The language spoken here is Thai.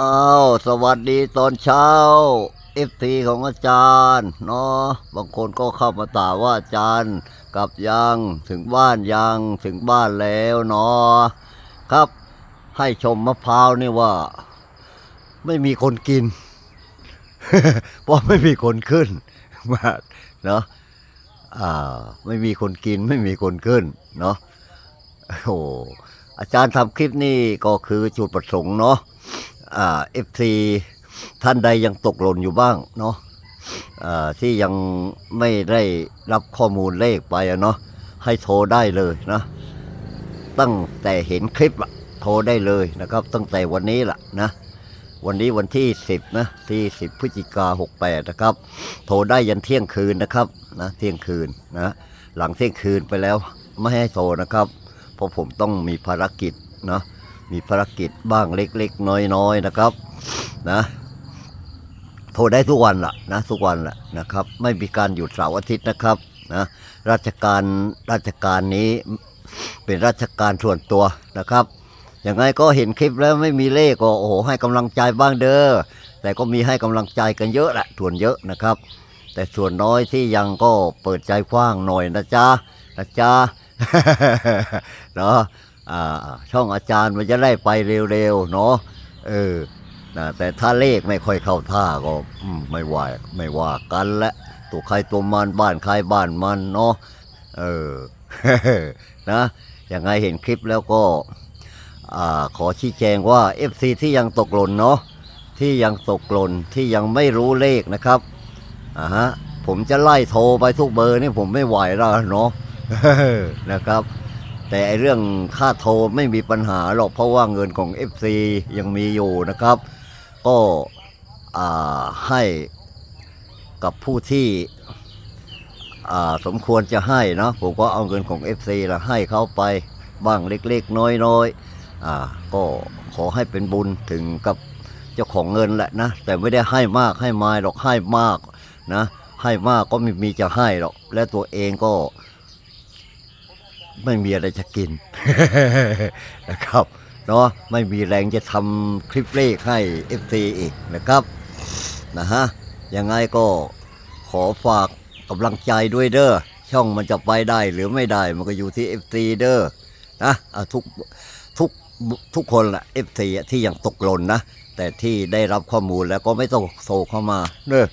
อ้าวสวัสดีตอนเช้าเอฟทีของอาจารย์เนาะบางคนก็เข้ามาตามว่าอาจารย์กลับยังถึงบ้านยังถึงบ้านแล้วเนาะครับ ให้ชมมะพร้าวนี่ว่า ไม่มีคนกินเพราะไม่มีคนขึ้นมาเนาะอ่า ไม่มีคนกินไม่มีคนขึ้น เนาะโอ้อาจารย์ทำคลิปนี้ก็คือจุดประสงค์เนาะ เอฟซีท่านใดยังตกหล่นอยู่บ้างเนาะที่ยังไม่ได้รับข้อมูลเลขไปเนาะให้โทรได้เลยนะ ตั้งแต่เห็นคลิปอะโทรได้เลยนะครับ ตั้งแต่วันนี้ล่ะนะวันนี้วันที่ 10นะที่10พฤศจิกา68นะครับ โทรได้ยันเที่ยงคืนนะครับนะเที่ยงคืนนะหลังเที่ยงคืนไปแล้วไม่ให้โทรนะครับ เพราะผมต้องมีภารกิจเนาะ มีภารกิจบ้างเล็กๆ น้อยๆนะครับนะโทรได้ทุกวันละนะทุกวันละนะครับ ไม่มีการหยุดเสาร์อาทิตย์นะครับนะราชการราชการนี้เป็นราชการส่วนตัวนะครับยังไงก็เห็นคลิปแล้วไม่มีเลขก็โอ้โหให้กำลังใจบ้างเด้อแต่ก็มีให้กำลังใจกันเยอะแหละส่วนเยอะนะครับ แต่ส่วนน้อยที่ยังก็เปิดใจกว้างหน่อยนะจ๊ะนะจ๊ะเนาะอ่า ช่องอาจารย์มันจะได้ไปเร็วๆเนาะเออนะแต่ถ้าเลขไม่ค่อยเข้าท่าก็ไม่ว่าไม่ว่ากันและตัวใครตัวมันบ้านใครบ้านมันเนาะเออนะยังไงเห็นคลิปแล้วก็ขอชี้แจงว่า FC ที่ยังตกหล่นเนาะที่ยังตกหล่นที่ยังไม่รู้เลขนะครับอ่าฮะผมจะไล่โทรไปทุกเบอร์นี่ผมไม่ไหวแล้วเนาะนะครับ แต่ไอเรื่องค่าโทรไม่มีปัญหาหรอกเพราะว่าเงินของ FC ยังมีอยู่นะครับ ก็ให้กับผู้ที่สมควรจะให้เนาะผมก็เอาเงินของ FC ละให้เขาไปบ้างเล็กๆ น้อยๆอ่าก็ขอให้เป็นบุญถึงกับเจ้าของเงินแหละนะแต่ไม่ได้ให้มากให้มายหรอกให้มากนะให้มากก็ไม่มีจะให้หรอกและตัวเองก็ ไม่มีอะไรจะกิน นะครับเนาะไม่มีแรงจะทำคลิปเลขให้ FC อีกนะครับนะฮะยังไงก็ขอฝากกำลังใจด้วยเด้อช่องมันจะไปได้หรือไม่ได้มันก็อยู่ที่ FC เด้อนะอทุกทุกทุกคนแหละ FC ที่ยังตกหล่นนะ แต่ที่ได้รับข้อมูลแล้วก็ไม่ต้องโทรเข้ามาเด้อ